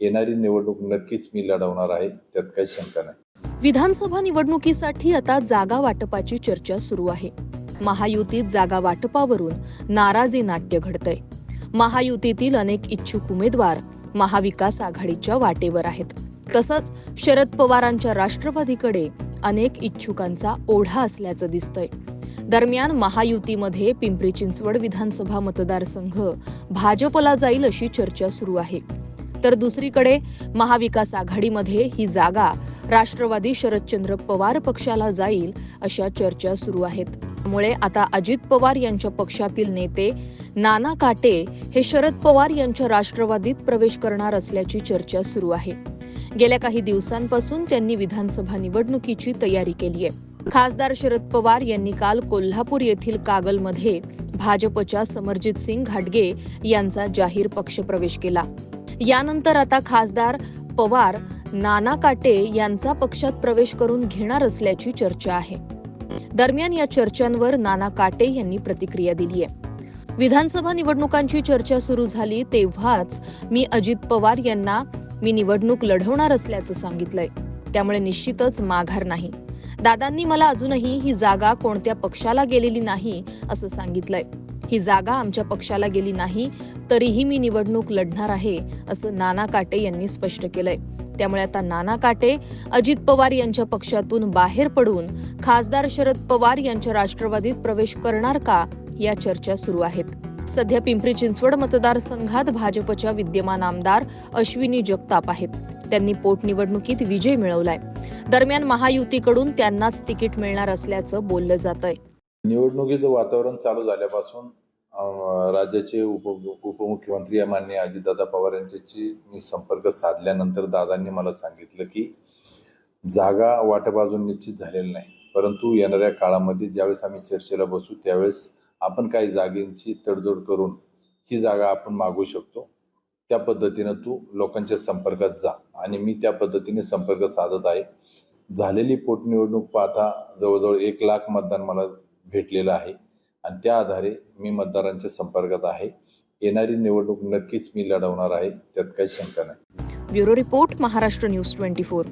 येणारी निवडणूक नक्कीच मी लढवणार आहे त्यात काही शंका नाही. विधानसभा निवडणुकीसाठी आता जागा वाटपाची चर्चा सुरू आहे. महायुतीत जागा वाटपावरून नाराजी नाट्य घडतंय. महायुतीतील अनेक इच्छुक उमेदवार महाविकास आघाडीच्या वाटेवर आहेत. तसंच शरद पवारांच्या राष्ट्रवादीकडे अनेक इच्छुकांचा ओढा असल्याचं दिसतंय. दरम्यान महायुतीमध्ये पिंपरी चिंचवड विधानसभा मतदारसंघ भाजपला जाईल अशी चर्चा सुरू आहे. तर दुसरीकडे महाविकास आघाडीमध्ये ही जागा राष्ट्रवादी शरदचंद्र पवार पक्षाला जाईल अशा चर्चा सुरू आहेत. त्यामुळे आता अजित पवार यांच्या पक्षातील नेते नाना काटे हे शरद पवार यांच्या राष्ट्रवादीत प्रवेश करणार असल्याची चर्चा सुरू आहे. गेल्या काही दिवसांपासून त्यांनी विधानसभा निवडणुकीची तयारी केली आहे. खासदार शरद पवार यांनी काल कोल्हापूर येथील कागलमध्ये भाजपच्या समरजित सिंग घाटगे यांचा जाहीर पक्षप्रवेश केला. यानंतर आता खासदार पवार नाना काटे यांचा पक्षात प्रवेश करून घेणार असल्याची चर्चा आहे. दरम्यान या चर्चांवर नाना काटे यांनी प्रतिक्रिया दिली आहे. विधानसभा निवडणुकांची चर्चा सुरू झाली तेव्हाच मी अजित पवार यांना मी निवडणूक लढवणार असल्याचं सांगितलंय. त्यामुळे निश्चितच माघार नाही. दादांनी मला अजूनही ही जागा कोणत्या पक्षाला गेलेली नाही असं सांगितलंय. ही जागा आमच्या पक्षाला गेली नाही तरीही मी निवडणूक लढणार आहे असं नाना काटे यांनी स्पष्ट केलंय. त्यामुळे आता नाना काटे अजित पवार यांच्या पक्षातून बाहेर पडून खासदार शरद पवार यांच्या राष्ट्रवादीत प्रवेश करणार का या चर्चा सुरू आहेत. सध्या पिंपरी चिंचवड मतदारसंघात भाजपच्या विद्यमान आमदार अश्विनी जगताप आहेत. त्यांनी पोटनिवडणुकीत विजय मिळवलाय. दरम्यान महायुतीकडून त्यांनाच तिकीट मिळणार असल्याचं बोललं जात आहे निवडणुकीचं वातावरण चालू झाल्यापासून राज्याचे उप उपमुख्यमंत्री या माननीय अजितदादा पवार यांच्याशी मी संपर्क साधल्यानंतर दादांनी मला सांगितलं की जागा वाटप अजून निश्चित झालेलं नाही. परंतु येणाऱ्या काळामध्ये ज्यावेळेस आम्ही चर्चेला बसू त्यावेळेस आपण काही जागेंची तडजोड करून ही जागा आपण मागू शकतो. त्या पद्धतीनं तू लोकांच्या संपर्कात जा. आणि मी त्या पद्धतीने संपर्क साधत आहे. झालेली पोटनिवडणूक पाहता जवळजवळ एक लाख मतदान मला भेटलेलं आहे. आणि त्या आधारे मी मतदारांच्या संपर्कात आहे. येणारी निवडणूक नक्कीच मी लढवणार आहे. त्यात काही शंका नाही. Bureau report Maharashtra news twenty four.